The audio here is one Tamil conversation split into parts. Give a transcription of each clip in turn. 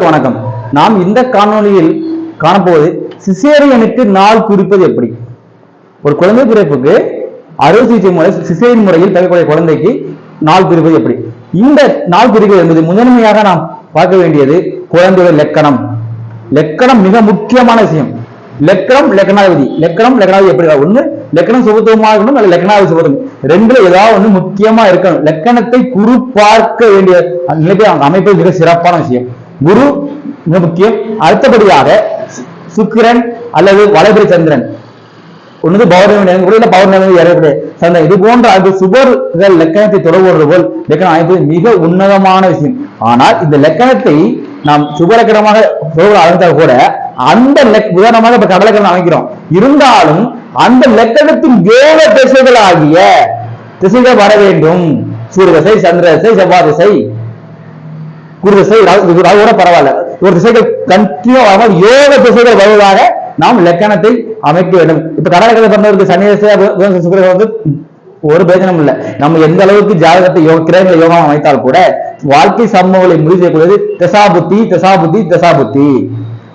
வணக்கம். நாம் இந்த காணொளியில் காணப்போவது சிசேரியனுக்கு நாள் குறிப்பது எப்படி? ஒரு குழந்தை பிறப்புக்கு அறுவை சிகிச்சை முறை சிசேரியன் முறையில் பிறக்கக்கூடிய குழந்தைக்கு நாள் குறிப்பது எப்படி? இந்த நாள் குறிப்பது என்பது முதன்மையாக நாம் பார்க்க வேண்டியது குழந்தையோட லெக்கணம். லெக்கணம் மிக முக்கியமான விஷயம். லெக்கணம் லெக்கணாதிபதி. லெக்கணம் லெக்கணாதிபதி எப்படி ஒண்ணு லெக்கணம் சுபத்துவமாக இருக்கணும் அல்ல லெக்கணாதிபதி சுபத்துவம். ரெண்டுல ஏதாவது ஒண்ணு முக்கியமா இருக்கணும். லெக்கணத்தை குறிப்பார்க்க வேண்டிய நிலைப்பை அமைப்பது மிக சிறப்பான விஷயம். குரு மிக முக்கியம் அடுத்தபடியாக சுக்கிரன் அல்லது வளபிரி சந்திரன். ஒன்று பௌர்ணமி நேரம் கூட இல்ல பௌர்ணமி இறக்கக்கூடிய சந்திரன். இது போன்ற அது சுபர்கள் லக்கணத்தை தொடர்புறது போல் லக்கணம் அமைப்பது மிக உன்னதமான விஷயம். ஆனால் இந்த லக்கணத்தை நாம் சுபலக்கணமாக சுபர்கள் அமைத்தால் கூட அந்த உதாரணமாக இப்ப கடலக்கணம் அமைக்கிறோம். இருந்தாலும் அந்த லக்கணத்தின் யோக திசைகள் ஆகிய திசைகள் வர வேண்டும். சூரியசை திசை சந்திர திசை செவ்வாய் திசை குரு திசை ராகுவோட கூட பரவாயில்ல. ஒரு திசைகள் கண்டினியூ ஆகாமல் யோக திசைகள் வருவதாக நாம் லக்கணத்தை அமைக்க வேண்டும். இப்ப கடற்கரை பிறந்தவருக்கு சனி திசை பு- வந்து ஒரு பிரயோஜனம் இல்லை. நம்ம எந்த அளவுக்கு ஜாதகத்தை யோக கிரகங்களை யோகம் அமைத்தால் கூட வாழ்க்கை சம்பவங்களை முடிவு செய்யக்கூடியது தசாபுத்தி தசாபுத்தி தசாபுத்தி.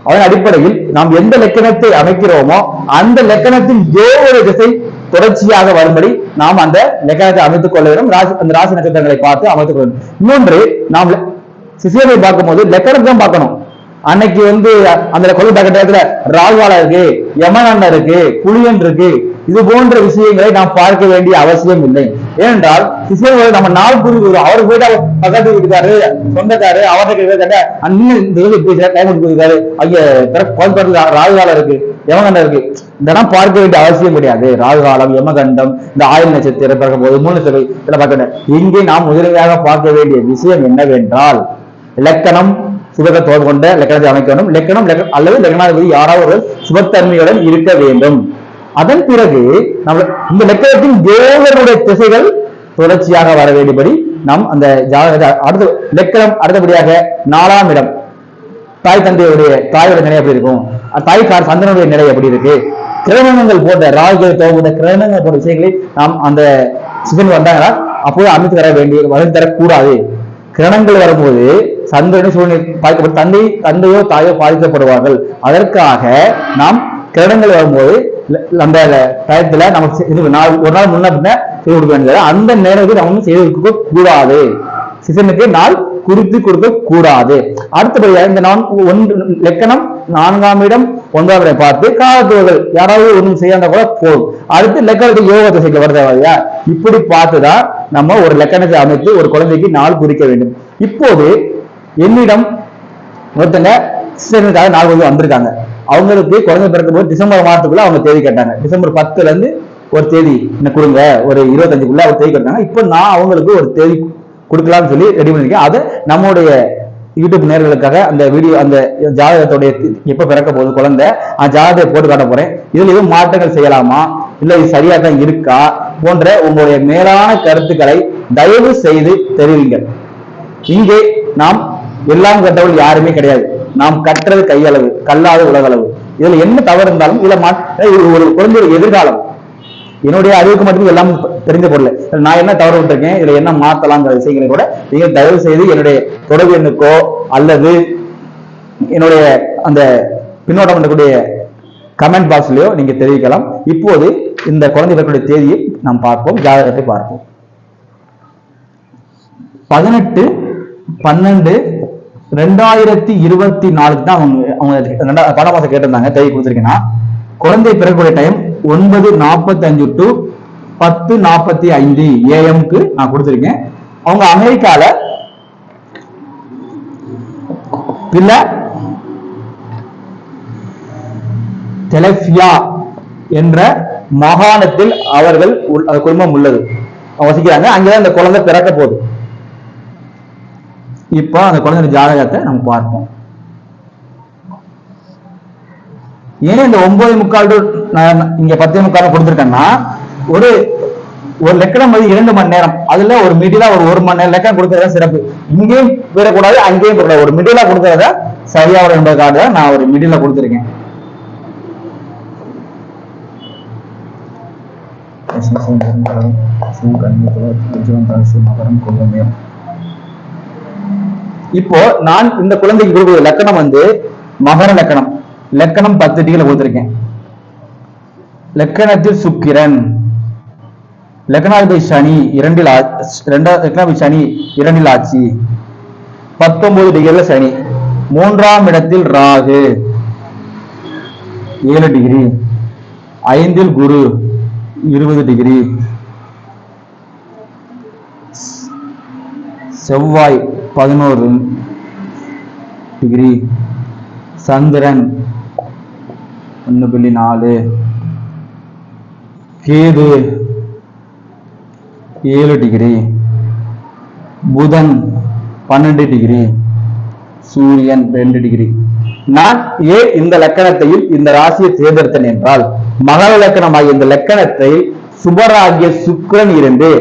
அதன் அடிப்படையில் நாம் எந்த லக்கணத்தை அமைக்கிறோமோ அந்த லக்கணத்தின் யோக திசை தொடர்ச்சியாக வரும்படி நாம் அந்த லக்கணத்தை அமைத்துக் கொள்ள வேண்டும். ராசி அந்த ராசி நட்சத்திரங்களை பார்த்து அமைத்துக் கொள்ள வேண்டும். இன்னொன்று நாம் ல- பார்க்கும்போது லெக்கணம் தான் பார்க்கணும். அன்னைக்கு வந்து அந்த கொலை பார்க்க ராகுவால ராகுவாலா இருக்கு யமனண்ண இருக்கு புளியன் இருக்கு. இது போன்ற விஷயங்களை நாம் பார்க்க வேண்டிய அவசியம் இல்லை. ஏனென்றால் சிசியர்கள் நம்ம நாள் புரிவு அவர் போயிட்டு அவர் பக்கத்து வீட்டுக்காரு சொந்தக்காரு அவர்கிட்ட கேட்ட அண்ணன் இந்த இது இப்படி டைம் கொடுத்துருக்காரு. ஐயா கோயம்பேட்டில் ராகுகாலம் இருக்கு யமகண்டம் இருக்கு. இதெல்லாம் பார்க்க வேண்டிய அவசியம் கிடையாது. ராகுகாலம் யமகண்டம் இந்த ஆயுள் நட்சத்திரம் பிறக்கும் போது மூணு சபை இதெல்லாம் பார்க்க இங்கே நாம் முதன்மையாக பார்க்க வேண்டிய விஷயம் என்னவென்றால் லக்கணம் சுபக கொண்ட லக்கணத்தை அமைக்க வேண்டும். லக்கணம் அல்லது லக்கணாதிபதி யாராவது சுபத்தன்மையுடன் இருக்க வேண்டும். அதன் பிறகு நம்ம இந்த லக்கணத்தின் தேவனுடைய திசைகள் தொடர்ச்சியாக வர வேண்டியபடி நாம் அந்த ஜாதகத்தை அடுத்த லக்கணம் அடுத்தபடியாக நாலாம் இடம். தாய் தந்தையுடைய தாயோட நிலை எப்படி இருக்கும்? தாய் கார் சந்தனுடைய நிலை எப்படி இருக்கு? கிரணங்கள் போன்ற ராகுகள் போன்ற கிரணங்கள் போன்ற விஷயங்களை நாம் அந்த சிவன் வந்தாங்கன்னா அப்போது அமைத்து தர வேண்டிய வளர்ந்து தரக்கூடாது. கிரணங்கள் வரும்போது சந்திரனை சூழ்நிலை பாதிக்கப்படும் தந்தை தந்தையோ தாயோ பாதிக்கப்படுவார்கள். அதற்காக நாம் கிரணங்கள் வரும்போது அந்த டயத்துல நமக்கு இது நாள் ஒரு நாள் முன்ன பின்ன செய்து கொடுக்க வேண்டியது. அந்த நேரத்துக்கு நம்ம செய்து கொடுக்க கூடாது சிசனுக்கு நாள் குறித்து கொடுக்க கூடாது அடுத்தபடியாக இந்த நான் ஒன்று லெக்கணம் நான்காம் இடம் ஒன்றாம் இடம் பார்த்து காலத்துவர்கள் யாராவது ஒன்றும் செய்யாத கூட போதும். அடுத்து லெக்கணத்துக்கு யோக திசைக்கு வருதா இல்லையா? இப்படி பார்த்துதான் நம்ம ஒரு லெக்கணத்தை அமைத்து ஒரு குழந்தைக்கு நாள் குறிக்க வேண்டும். இப்போது என்னிடம் ஒருத்தங்க சிஸ்டருக்காக நாலு வந்து வந்திருக்காங்க. அவங்களுக்கு குழந்தை பிறக்கும் போது டிசம்பர் மாதத்துக்குள்ள அவங்க தேதி கேட்டாங்க டிசம்பர் பத்துல இருந்து ஒரு தேதி என்ன கொடுங்க ஒரு இருபத்தஞ்சுக்குள்ள ஒரு தேதி கேட்டாங்க இப்போ நான் அவங்களுக்கு ஒரு தேதி கொடுக்கலாம்னு சொல்லி ரெடி பண்ணிருக்கேன். அதை நம்முடைய யூடியூப் நேர்களுக்காக அந்த வீடியோ அந்த ஜாதகத்துடைய தி- எப்ப பிறக்க போகுது குழந்தை அந்த ஜாதகத்தை போட்டு காட்ட போறேன். இதுல எதுவும் மாற்றங்கள் செய்யலாமா? இல்ல இது சரியாக தான் இருக்கா? போன்ற உங்களுடைய மேலான கருத்துக்களை தயவு செய்து தெரிவிங்கள். இங்கே நாம் எல்லாம் கட்டவள் யாருமே கிடையாது. நாம் கற்றது கையளவு கல்லாத உலகளவு. இதுல என்ன தவறு இருந்தாலும் இதுல ஒரு குழந்தைய எதிர்காலம். என்னுடைய அறிவுக்கு மட்டும் எல்லாம் தெரிஞ்ச பொருள். நான் என்ன தவறு விட்டுருக்கேன் இதுல என்ன மாத்தலாங்கிற விஷயங்களை கூட நீங்கள் தயவு செய்து என்னுடைய தொடர்பு எண்ணுக்கோ அல்லது என்னுடைய அந்த பின்னோட்டம் பண்ணக்கூடிய கமெண்ட் பாக்ஸ்லயோ நீங்க தெரிவிக்கலாம். இப்போது இந்த குழந்தை பிறக்கக்கூடிய தேதியை நாம் பார்ப்போம் ஜாதகத்தை பார்ப்போம். பதினெட்டு பன்னெண்டு ரெண்டாயிரத்தி இருபத்தி நாலுக்கு தான் அவங்க அவங்க ரெண்டா பண மாசம் கேட்டிருந்தாங்க தேதி கொடுத்துருக்கேன்னா. குழந்தை பிறக்கக்கூடிய டைம் ஒன்பது நாற்பத்தி அஞ்சு டு பத்து நாற்பத்தி ஐந்து ஏஎம்க்கு நான் கொடுத்துருக்கேன். அவங்க அமெரிக்கால பில தெலஃபியா என்ற மாகாணத்தில் அவர்கள் உள்- குடும்பம் உள்ளது. அவங்க வசிக்கிறாங்க. அங்கதான் இந்த குழந்தை பிறக்க போகுது. இப்போ அந்த குழந்தை ஜாதகத்தை நம்ம பார்ப்போம் ஏன் இந்த ஒன்பது முக்கால் to இங்க பத்தே முக்கால் கொடுத்துருக்கேன்னா ஒரு ஒரு லெக்கணம் வந்து இரண்டு மணி நேரம் அதுல ஒரு மிடிலா ஒரு ஒரு மணி நேரம் லெக்கணம் கொடுக்கறதா சிறப்பு இங்கேயும் போயிடக்கூடாது அங்கேயும் போயிடக்கூடாது ஒரு மிடிலா கொடுக்கறத சரியா வரும் என்பதற்காக தான் நான் ஒரு மிடில கொடுத்துருக்கேன் மகரம் கொள்ளமையம் இப்போ நான் இந்த குழந்தைக்கு கொடுக்கிற லக்கணம் வந்து மகர லக்கணம். லக்கணம் பத்து டிகிரில கொடுத்துருக்கேன். லக்கணத்தில் சுக்கிரன். லக்னாதிபதி சனி இரண்டில் ஆ- லக்னாதிபதி சனி இரண்டில் ஆட்சி. பத்தொன்பது டிகிரில சனி. மூன்றாம் இடத்தில் ராகு. ஏழு டிகிரி. ஐந்தில் குரு. இருபது டிகிரி. செவ்வாய் பதினோரு டிகிரி சந்திரன் ஒன்று புள்ளி நாலு. கேது ஏழு டிகிரி. புதன் பன்னெண்டு டிகிரி. சூரியன் ரெண்டு டிகிரி. நான் ஏன் இந்த லக்கணத்தையும் இந்த ராசியை தேர்ந்தெடுத்தேன் என்றால் மகர லக்கணமாகிய இந்த லக்கணத்தை சுபராகிய சுக்கிரன் இருந்து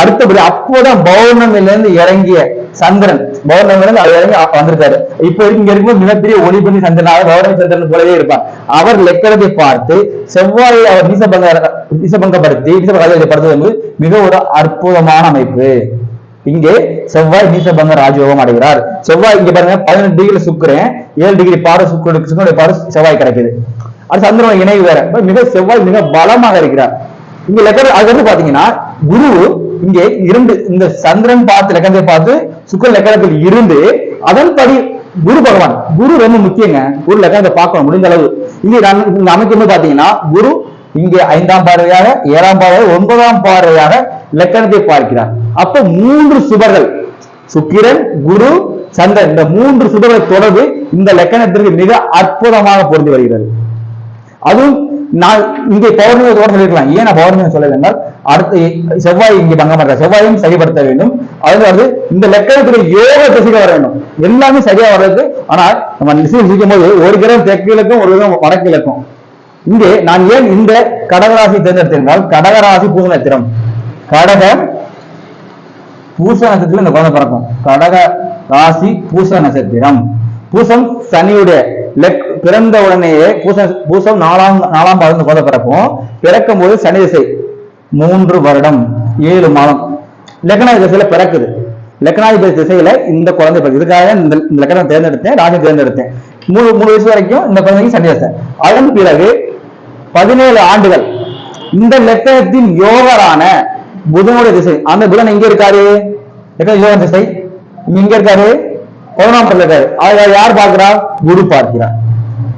அடுத்தபடி அப்போதான் பௌர்ணமில இருந்து இறங்கிய சந்திரன். பௌர்ணமில இருந்து அவர் இறங்கி வந்திருக்காரு. இப்போ இங்க இருக்கும்போது மிகப்பெரிய ஒளிபதி சந்திரனாக பௌர்ணமி சந்திரன் போலவே இருப்பார். அவர் லெக்கரத்தை பார்த்து செவ்வாயை அவர் நீசபங்க நீசபங்கப்படுத்தி படுத்தது வந்து மிக ஒரு அற்புதமான அமைப்பு. இங்கே செவ்வாய் நீசபங்க ராஜயோகம் அடைகிறார். செவ்வாய் இங்க பாருங்க பதினெட்டு டிகிரி சுக்குறேன் ஏழு டிகிரி பாரு சுக்குரு சுக்கனுடைய பாரு செவ்வாய் கிடைக்குது. அது சந்திரன் இணைவு வேற. மிக செவ்வாய் மிக பலமாக இருக்கிறார். இங்க லெக்கர் அதுக்கு பாத்தீங்கன்னா குரு இங்கே இரண்டு இந்த சந்திரன் பார்த்து லக்கணத்தை பார்த்து சுக்கரன் லக்கணத்தில் இருந்து அதன்படி குரு பகவான் குரு ரொம்ப முக்கியங்க. குரு லக்கணத்தை பார்க்கணும் முடிந்த அளவு. இங்க நான் இங்க அமைக்கும் பாத்தீங்கன்னா குரு இங்கே ஐந்தாம் பார்வையாக ஏழாம் பார்வையாக ஒன்பதாம் பார்வையாக லக்கணத்தை பார்க்கிறார். அப்ப மூன்று சுபர்கள் சுக்கிரன் குரு சந்திரன் இந்த மூன்று சுபர்கள் தொடர்பு இந்த லக்கணத்திற்கு மிக அற்புதமாக பொருந்தி வருகிறது. அதுவும் நான் இங்கே பௌர்ணமி தொடர்பு சொல்லிருக்கலாம் ஏன் நான் பௌர்ணமி சொல்லலை என்றால் அடுத்து செவ்வாய் இங்கே பங்கம் பண்ற செவ்வாயும் சரிப்படுத்த வேண்டும். அதாவது இந்த லக்கணத்தில் யோக திசைக்கு வர வேண்டும். எல்லாமே சரியா வர்றது ஆனால் நம்ம நிச்சயம் சிரிக்கும் போது ஒரு கிரகம் தெற்கிழக்கும் ஒரு கிரகம் வடக்கிழக்கும் இங்கே நான் ஏன் இந்த கடகராசி தேர்ந்தெடுத்திருந்தால் என்றால் கடகராசி பூச நட்சத்திரம். கடக பூச நட்சத்திரம் இந்த குழந்தை பிறக்கும். கடக ராசி பூச நட்சத்திரம். பூசம் சனியுடைய லெக் பிறந்த உடனேயே பூச பூசம் நாலாம் நாலாம் பாதம் கோத பிறப்போம் பிறக்கும் பிறக்கும் போது சனி திசை மூன்று வருடம் ஏழு மாதம். லக்னாதி திசையில பிறக்குது. லக்னாதிபதி திசையில இந்த குழந்தை பிறகு இதுக்காக இந்த லக்னம் தேர்ந்தெடுத்தேன் ராசி தேர்ந்தெடுத்தேன். மூணு மூணு வயசு வரைக்கும் இந்த குழந்தைக்கு சனி திசை. அதன் பிறகு பதினேழு ஆண்டுகள் இந்த லக்னத்தின் யோகரான புதனுடைய திசை. அந்த புதன் எங்க இருக்காரு? யோக திசை இங்க இருக்காரு? பதினொன்றாம் இடத்துல இருக்காரு யார் பார்க்கிறா குரு பார்க்கிறார்.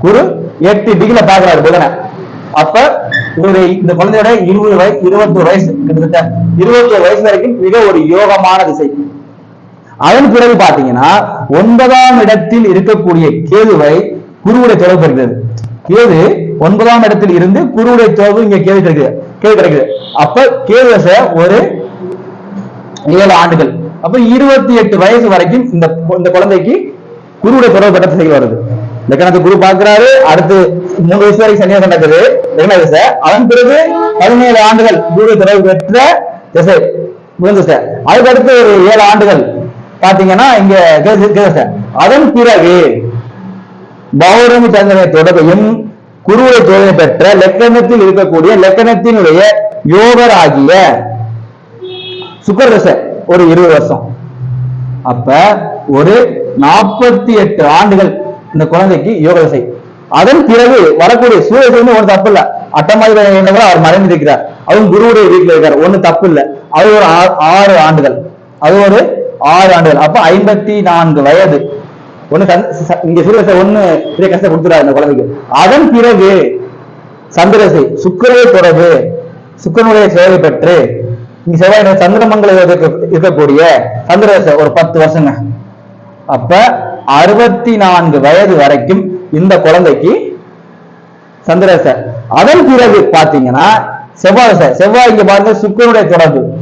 குரு எட்டு டிகிரில பாக்குறாரு புதனை. அப்ப ஒரு இந்த குழந்தையோட இருபது வயசு இருபத்தொரு வயசு கிட்டத்தட்ட இருபத்தொரு வயசு வரைக்கும் மிக ஒரு யோகமான திசை. அதன் பிறகு பாத்தீங்கன்னா ஒன்பதாம் இடத்தில் இருக்கக்கூடிய கேதுவை குருவுடைய தொடர்பு இருக்கிறது கேது ஒன்பதாம் இடத்தில் இருந்து குருவுடைய தொடர்பு இங்க கேது கிடைக்குது கேது கிடைக்குது. அப்ப கேது ஒரு ஏழு ஆண்டுகள். அப்ப இருபத்தி எட்டு வயசு வரைக்கும் இந்த இந்த குழந்தைக்கு குருவுடைய தொடர்பு பெற்ற திசைகள் வருது. லக்கணத்தை குரு பாக்குறாரு அடுத்து மூணு வயசு வரைக்கும் சன்னியாசம் நடக்குது லக்ன திசை? அதன் பிறகு பதினேழு ஆண்டுகள் குரு தொடர்பு பெற்ற திசை புதன் திசை. அதுக்கு அடுத்து ஒரு ஏழு ஆண்டுகள். பாத்தீங்கன்னா இங்க திசை. அதன் பிறகு பௌரமி சந்திரனை தொடர்பையும் குருவை தொழிலை பெற்ற லக்கணத்தில் இருக்கக்கூடிய லக்கணத்தினுடைய யோகராகிய சுக்கர தசை. ஒரு இருபது வருஷம். அப்ப ஒரு நாற்பத்தி எட்டு ஆண்டுகள் இந்த குழந்தைக்கு யோகதசை. அதன் பிறகு வரக்கூடிய சூரிய தசை ஒண்ணு தப்பு இல்ல அட்டமாதிரி அவர் மறைந்திருக்கிறார் அதுவும் குருவுடைய வீட்டுல இருக்கார் ஒண்ணு தப்பு இல்ல அது ஒரு ஆ- ஆறு ஆண்டுகள். அது ஒரு ஆறு ஆண்டுகள். அப்ப ஐம்பத்தி நான்கு வயது. ஒண்ணு இங்க சூரியசை ஒண்ணு பெரிய கஷ்டம் கொடுத்துறாரு இந்த குழந்தைக்கு. அதன் பிறகு சந்திரசை சுக்கிரவை தொடர்பு சுக்கரனுடைய சேவை பெற்று நீ செவ்வாய் சந்திரமங்கல இருக்கக்கூடிய? சந்திர ஒரு பத்து வருஷங்க. அப்ப அறுபத்தி நான்கு வயது வரைக்கும் இந்த குழந்தைக்கு சந்திரச அதன் பிறகு பாத்தீங்கன்னா செவ்வாய் செவ்வாய் இங்க பாருங்க சுக்கரனுடைய தொடர்பு.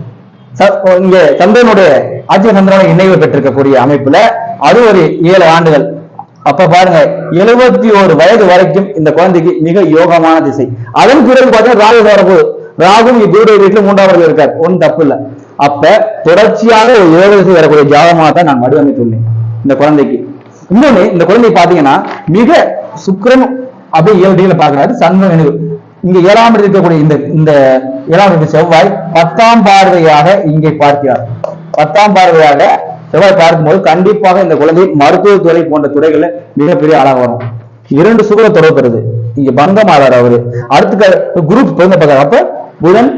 ச- இங்க சந்திரனுடைய ஆட்சி சந்திரனுடைய இணைவு பெற்றிருக்கக்கூடிய அமைப்புல அது ஒரு ஏழு ஆண்டுகள். அப்ப பாருங்க எழுபத்தி ஒரு வயது வரைக்கும் இந்த குழந்தைக்கு மிக யோகமான திசை. அதன் பிறகு பார்த்தீங்கன்னா ராகு தொடர்பு ராகும் குருடைய வீட்டுல மூன்றாவது இருக்கார். ஒன்றும் தப்பு இல்ல. அப்ப தொடர்ச்சியாக ஒரு ஏழு வரக்கூடிய ஜாதகமாக தான் நான் வடிவமைத்துள்ளேன் இந்த குழந்தைக்கு. இன்னொன்னு இந்த குழந்தை பாத்தீங்கன்னா மிக சுக்கிரன் அப்படி ஏழு டிகிரில பாக்குறாரு சந்திரன் நினைவு இங்க ஏழாம் இடத்தில் இருக்கக்கூடிய இந்த இந்த ஏழாம் இடத்து செவ்வாய் பத்தாம் பார்வையாக இங்கே பார்க்கிறார். பத்தாம் பார்வையாக செவ்வாய் பார்க்கும்போது கண்டிப்பாக இந்த குழந்தை மருத்துவத்துறை போன்ற துறைகள்ல மிகப்பெரிய ஆளாக வரும். இரண்டு சுகர தொடர்புறது பெறுது. இங்க பங்கம் ஆதார் அவரு. அடுத்த குரூப் பிறந்த பார்க்க அப்ப புதன்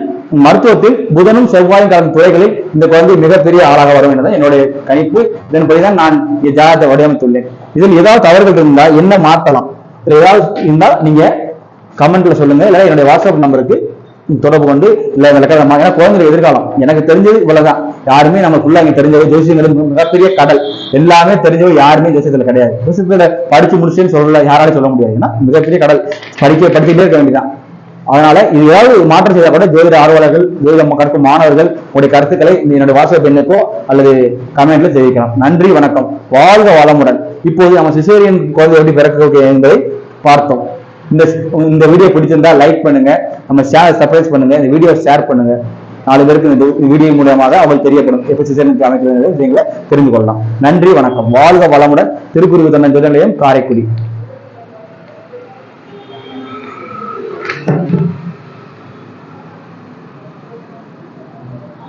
மருத்துவத்தில் புதனும் செவ்வாயும் கலந்த துறைகளில் இந்த குழந்தை மிகப்பெரிய ஆளாக வரும் என்றுதான் என்னுடைய கணிப்பு. இதன்படிதான் நான் ஜாதகத்தை வடிவமைத்துள்ளேன். இதில் ஏதாவது தவறுகள் இருந்தால் என்ன மாற்றலாம்? இதுல ஏதாவது இருந்தால் நீங்க கமெண்ட்ல சொல்லுங்க. இல்ல என்னுடைய வாட்ஸ்அப் நம்பருக்கு தொடர்பு கொண்டு இல்ல விளக்கமா ஏன்னா குழந்தைகள் எதிர்காலம். எனக்கு தெரிஞ்சது இவ்வளவுதான். யாருமே நமக்குள்ள இங்க தெரிஞ்சது ஜோசியங்கள் மிகப்பெரிய கடல். எல்லாமே தெரிஞ்சவங்க யாருமே ஜோசியத்துல கிடையாது. ஜோசியத்துல படிச்சு முடிச்சுன்னு சொல்லல யாராலும் சொல்ல முடியாது. ஏன்னா மிகப்பெரிய கடல். படிக்க படிச்சுட்டே இருக்க வேண்டியதான் அதனால இது ஏதாவது மாற்றம் செய்தால் கூட ஜோதிட ஆர்வலர்கள் ஜோதிட கற்கும் மாணவர்கள் உங்களுடைய கருத்துக்களை என்னுடைய வாட்ஸ்அப் எண்ணுக்கோ அல்லது கமெண்ட்ல தெரிவிக்கலாம். நன்றி வணக்கம். வாழ்க வளமுடன். இப்போது நம்ம சிசேரியன் குழந்தை எப்படி பிறக்க என்பதை பார்த்தோம். இந்த இந்த வீடியோ பிடிச்சிருந்தா லைக் பண்ணுங்க. நம்ம ஷேர் சப்ஸ்கிரைப் பண்ணுங்க. இந்த வீடியோ ஷேர் பண்ணுங்க. நாலு பேருக்கு இந்த வீடியோ மூலியமாக அவள் தெரியப்படும். எப்ப சிசேரியன் அமைக்கிறது விஷயங்களை தெரிந்து கொள்ளலாம். நன்றி வணக்கம். வாழ்க வளமுடன். திருக்குறள் தன்னன் நிலையம் காரைக்குடி.